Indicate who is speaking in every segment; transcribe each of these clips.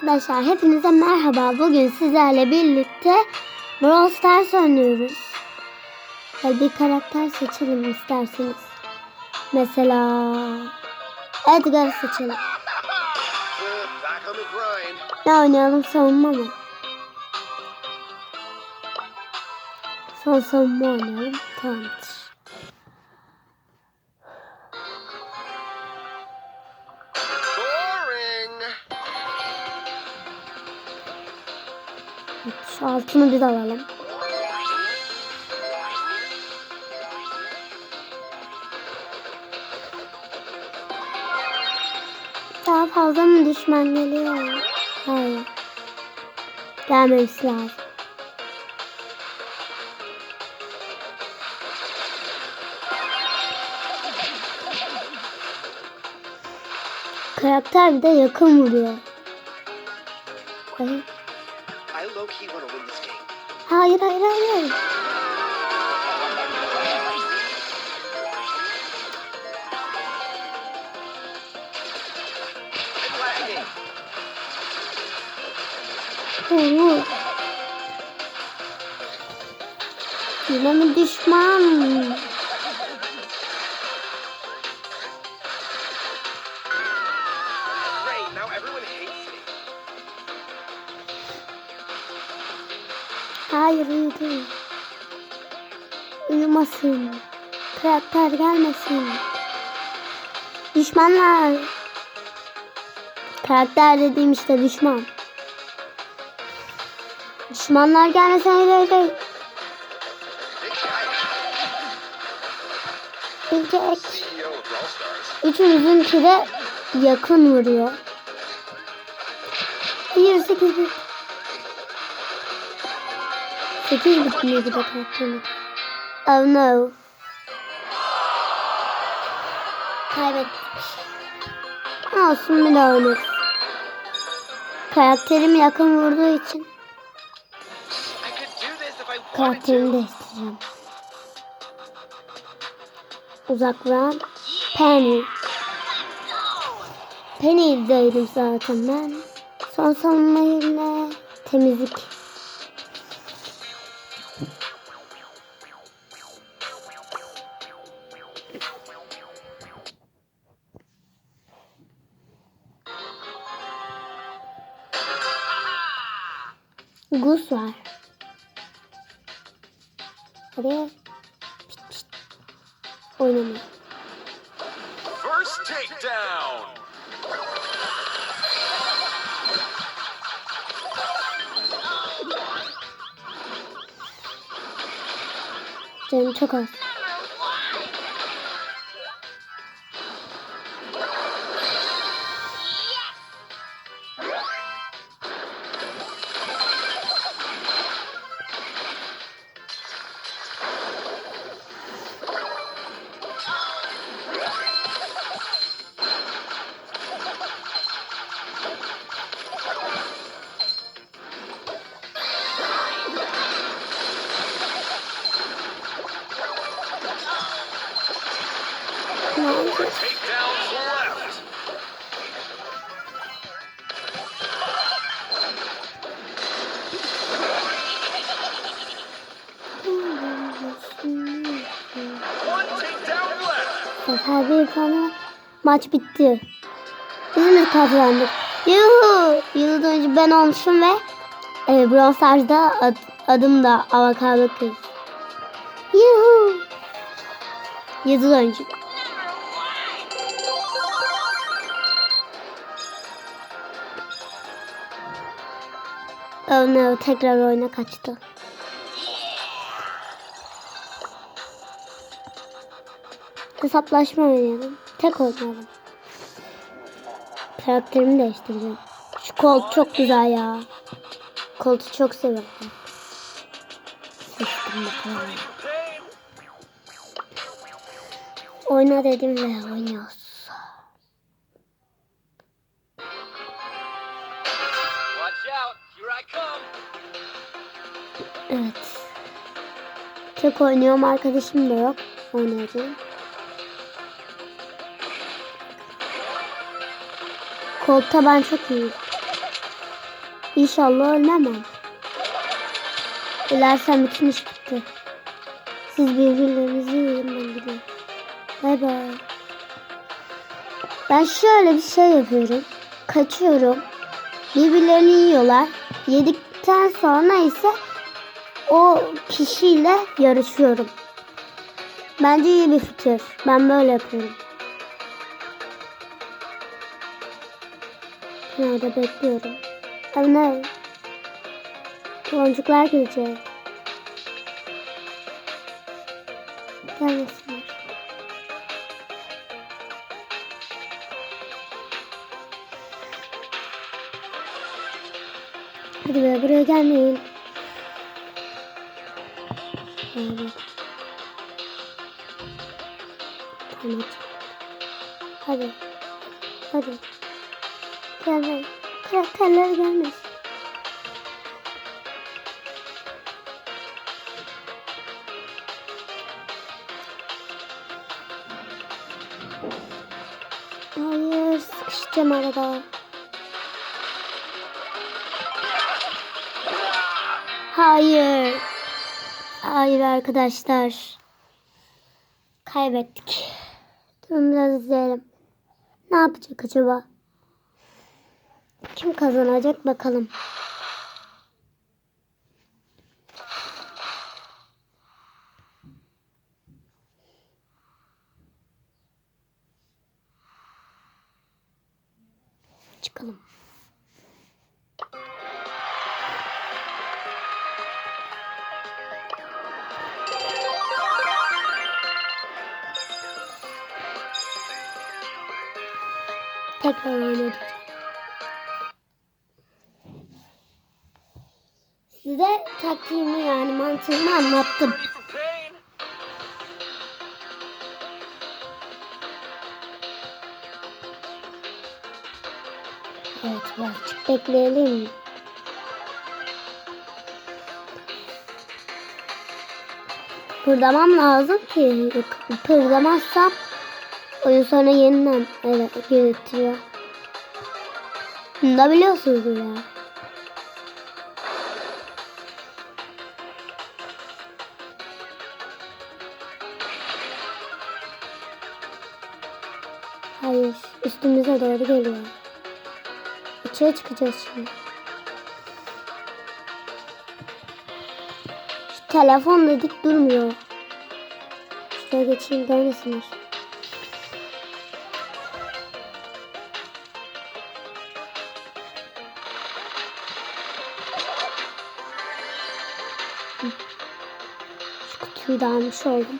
Speaker 1: Arkadaşlar hepinize merhaba. Bugün sizlerle birlikte Brawl Stars oynuyoruz. Hadi bir karakter seçelim isterseniz. Mesela Edgar seçelim. Ne oynayalım savunma mı? Son savunma oynayalım. Tamamdır. Şu altını bir alalım. Daha fazla mı düşman geliyor? Hayır. Gelmemesi lazım. Karakter bir de yakın vuruyor. Hayır hayır hayır. Vur. Yine mi düşman? Karakter gelmesin. Düşmanlar. Karakter dediğim işte düşman. Düşmanlar gelmesin.
Speaker 2: Brawl Stars.
Speaker 1: Üçümüzünki de yakın vuruyor. Hayır sekiz bit. Sekiz bit miydi de? Oh no. Kaybettik. Olsun bir daha oynarız. Karakterim yakın vurduğu için karakterimi değiştireceğim. Uzak vuran Penny. Penny'deydim zaten ben. Son savunma yerine temizlik. Gus var. Hadi. Pişt pişt. Oynamıyor.
Speaker 2: First takedown.
Speaker 1: Canım çok az. Bir tane maç bitti. Biz mi kazandık? Yuhu! Yıldız oyuncu ben olmuşum ve e, Brawl ad, adım da Avokado Kız. Yuhu! Yıldız oyuncu. Oh no, tekrar oyuna kaçtı. Hesaplaşma oynayalım. Tek oynayalım. Karakterimi değiştireceğim. Şu kolt çok güzel ya. Koltu çok seviyorum. Seçtim bakalım. Oyna dedim ve oynuyoruz. Evet. Tek oynuyorum. Arkadaşım da yok. Oynayacağım. Kolta ben çok iyiyim. İnşallah ölmem. Ölersem bütün iş bitti. Siz birbirlerinizi yiyin ben gidiyorum. Bay bay. Ben şöyle bir şey yapıyorum. Kaçıyorum. Birbirlerini yiyorlar. Yedikten sonra ise o kişiyle yarışıyorum. Bence iyi bir fikir. Ben böyle yapıyorum. Nerede bekliyorum. Tabii ne? Boncuklar gelecek. Gelmesinler. Hadi be buraya gelmeyin. Evet. Tamam. Hadi. Hadi. Gelmeyin. Karakterler gelmesin. Hayır, sıkışacağım arada. Hayır. Hayır arkadaşlar. Kaybettik. Durun biraz izleyelim. Ne yapacak acaba? Kim kazanacak bakalım. Çıkalım. Tekrar oynadık. Size taktiğimi yani mantığımı anlattım. Evet birazcık bekleyelim. Pırdamam lazım ki pırdamazsam oyun sonra yeniden evet getiriyor. Bunu da biliyorsunuzdur ya. Üstümüze doğru geliyor. İçeri çıkacağız şimdi. Şu telefon dedik durmuyor. Şuraya geçeyim görmesinler. Şu kutuyu da almış oldum.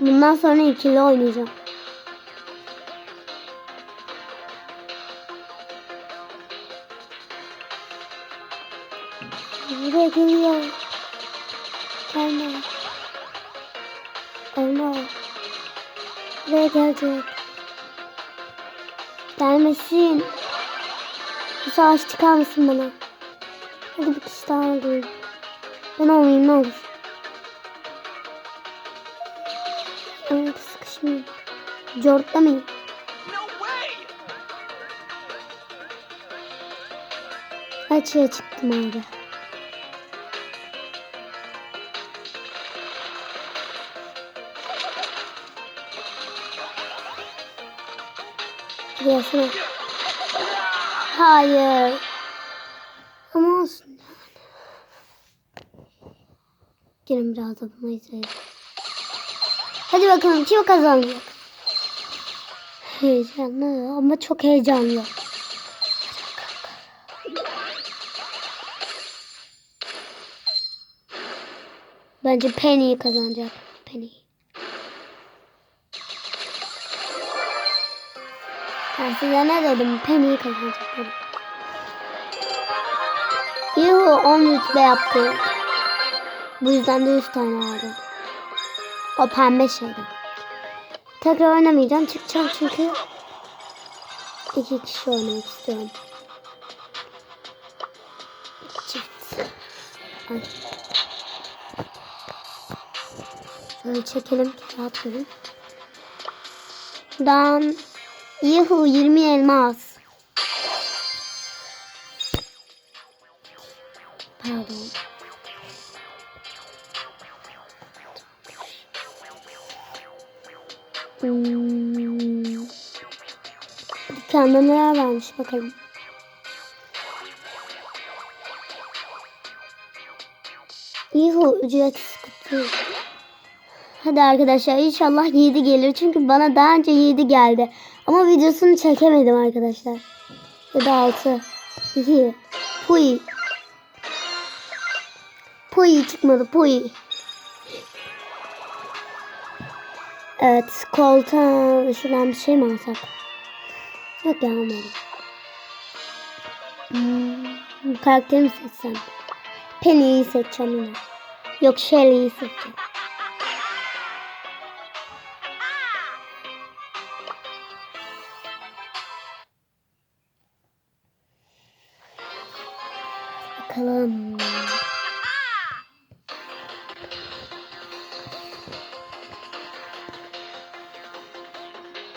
Speaker 1: Bundan sonra ikili oynayacağım. Buraya geliyor. Gelme. Gelme. Buraya gelecek. Gelmesin. Bir savaş çıkar mısın bana? Hadi bir kişi daha alayım. Ben olmayayım ne olur. Evet sıkışmayayım.
Speaker 2: Way!
Speaker 1: Açığa çıktım abi. Diyorsun. Hayır. Ama olsun. Gelin biraz da bunu. Hadi bakalım kim kazanacak? Heyecanlı ama çok heyecanlı. Bence Penny kazanacak. Penny. Ben ne dedim? Penny kazanacak dedim. Yuhu 10 rütbe yaptı. Bu yüzden de 100 tane aldı. O pembe şeyden. Tekrar oynamayacağım. Çıkacağım çünkü iki kişi oynamak istiyorum. Çift. Şöyle çekelim rahat görün. Buradan Yuhu 20 elmas. Pardon. Hmm. Dükkanda neler varmış bakalım. Yuhu ücretsiz kutu. Hadi arkadaşlar inşallah 7 gelir. Çünkü bana daha önce 7 geldi. Ama videosunu çekemedim arkadaşlar. Ya da 6. 2. Puy. Puy çıkmadı puy. Evet koltuğa şuradan bir şey mi alsak? Yok ya almadım. Hmm, karakterimi seçsem. Penny'yi seçeceğim yine. Yok Shelly'yi seçeceğim.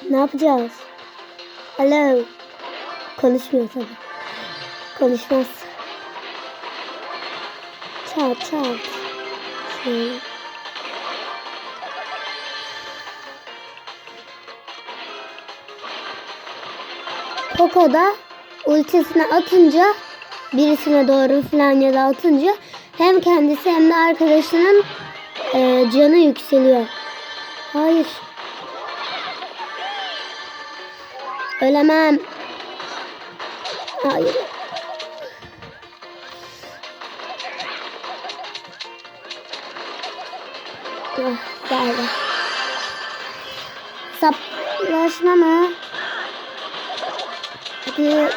Speaker 1: Ne yapacağız? Alo. Konuşmuyor tabii. Konuşmaz. Çat çat. Şöyle. Poco da ultisini atınca birisine doğru falan ya da atınca hem kendisi hem de arkadaşının e, canı yükseliyor. Hayır. Ölemem. Hayır. Ah, geldi. Hesaplaşma mı? Hadi.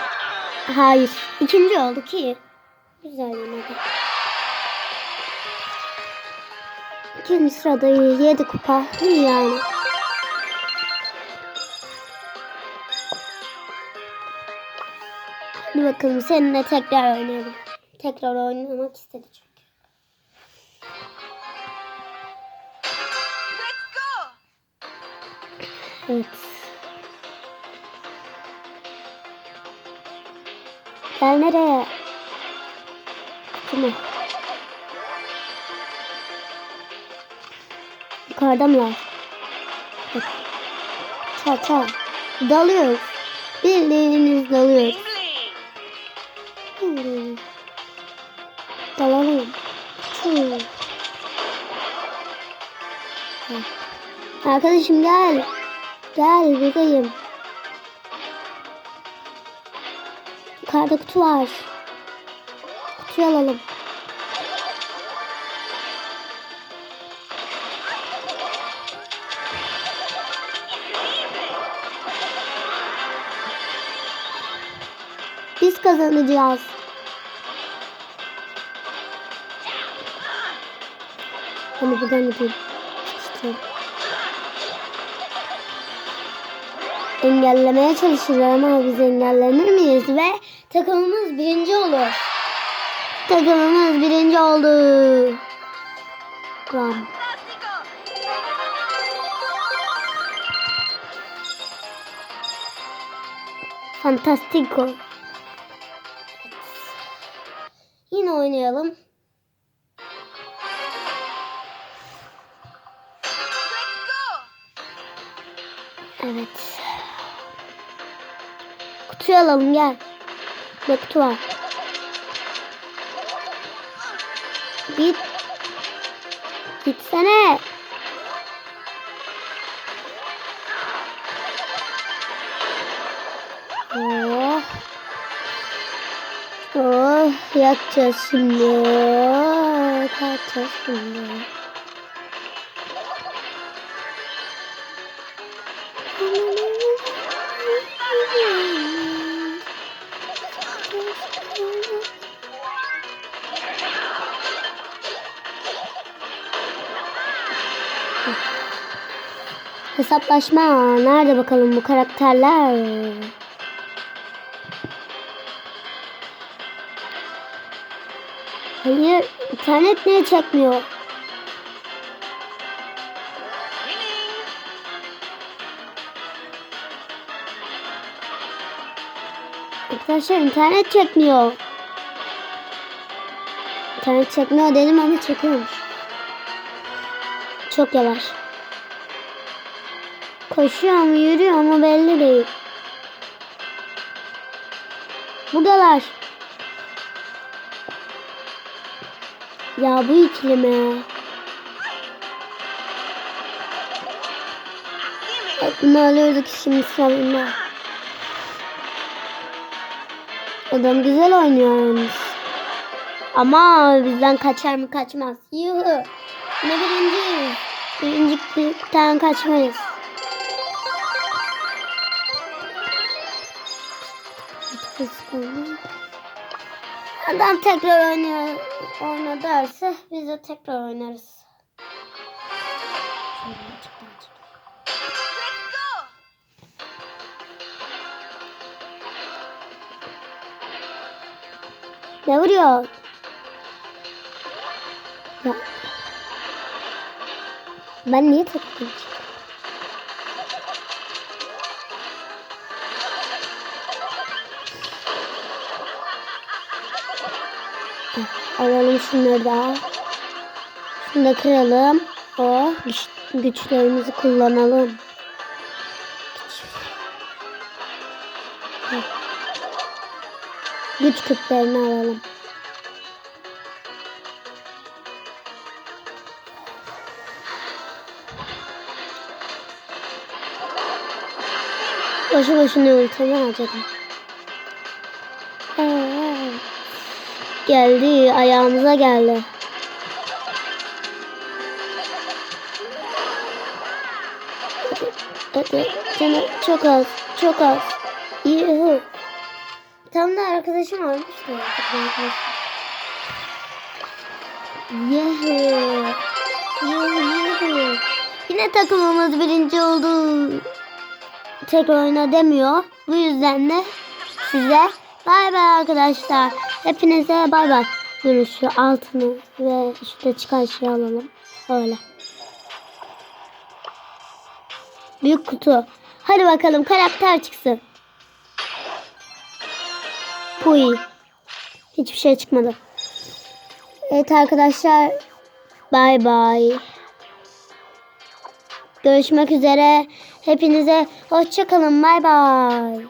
Speaker 1: Hayır. İkinci oldu ki. Güzel yemedi. İkinci sırada yedi kupa. İyi yani. Hadi bakalım seninle tekrar oynayalım. Tekrar oynamak istedi çünkü.
Speaker 2: Let's go!
Speaker 1: Evet. Gel nereye? Kimi? Yukarıda mı var? Çal çal. Dalıyoruz. Bildiğiniz dalıyoruz. Dalalım. Çıl. Heh. Arkadaşım gel. Gel buradayım. Yukarıda kutu var. Kutuyu alalım. Biz kazanacağız. Hani buradan. Çıkıştırayım. Engellemeye çalışırlar ama biz engellenir miyiz? Ve takımımız birinci olur. Takımımız birinci oldu. Tamam.
Speaker 2: Fantastico.
Speaker 1: Yine oynayalım. Evet. Kutuyu alalım gel. Ne kutu var? Git. Gitsene. Oh. Oh yatacağız şimdi. Yatacağız şimdi. Hesaplaşma. Nerede bakalım bu karakterler? Hayır, internet niye çekmiyor? Arkadaşlar internet çekmiyor. İnternet çekmiyor dedim ama çekiyormuş. Çok yavaş. Koşuyor mu yürüyor mu belli değil. Buradalar. Ya bu ikilime. Bunu alıyorduk şimdi sonunda. Adam güzel oynuyor yalnız. Ama bizden kaçar mı kaçmaz. Yuhu. Ne birinciyiz. Birincilikten kaçmayız. Adam tekrar oynuyor, oyna derse biz de tekrar oynarız. Ne vuruyor? Ya. Ben niye takıldım? Heh, Alalım şunları da. Şunu da kıralım. O güç, güçlerimizi kullanalım. Heh. Güç küplerini alalım. Boşu boşuna ultimi harcadım. Geldi, ayağımıza geldi. Hadi, çok az, çok az. Yuhu. Tam da arkadaşım olmuştu. Yuhu. Yuhu, yuhu. Yine takımımız birinci oldu. Tek oyna demiyor. Bu yüzden de size bay bay arkadaşlar. Hepinize bay bay. Şu altını ve işte çıkan şeyi alalım. Öyle. Büyük kutu. Hadi bakalım karakter çıksın. Puy. Hiçbir şey çıkmadı. Evet arkadaşlar. Bay bay. Görüşmek üzere. Hepinize hoşçakalın. Bay bay.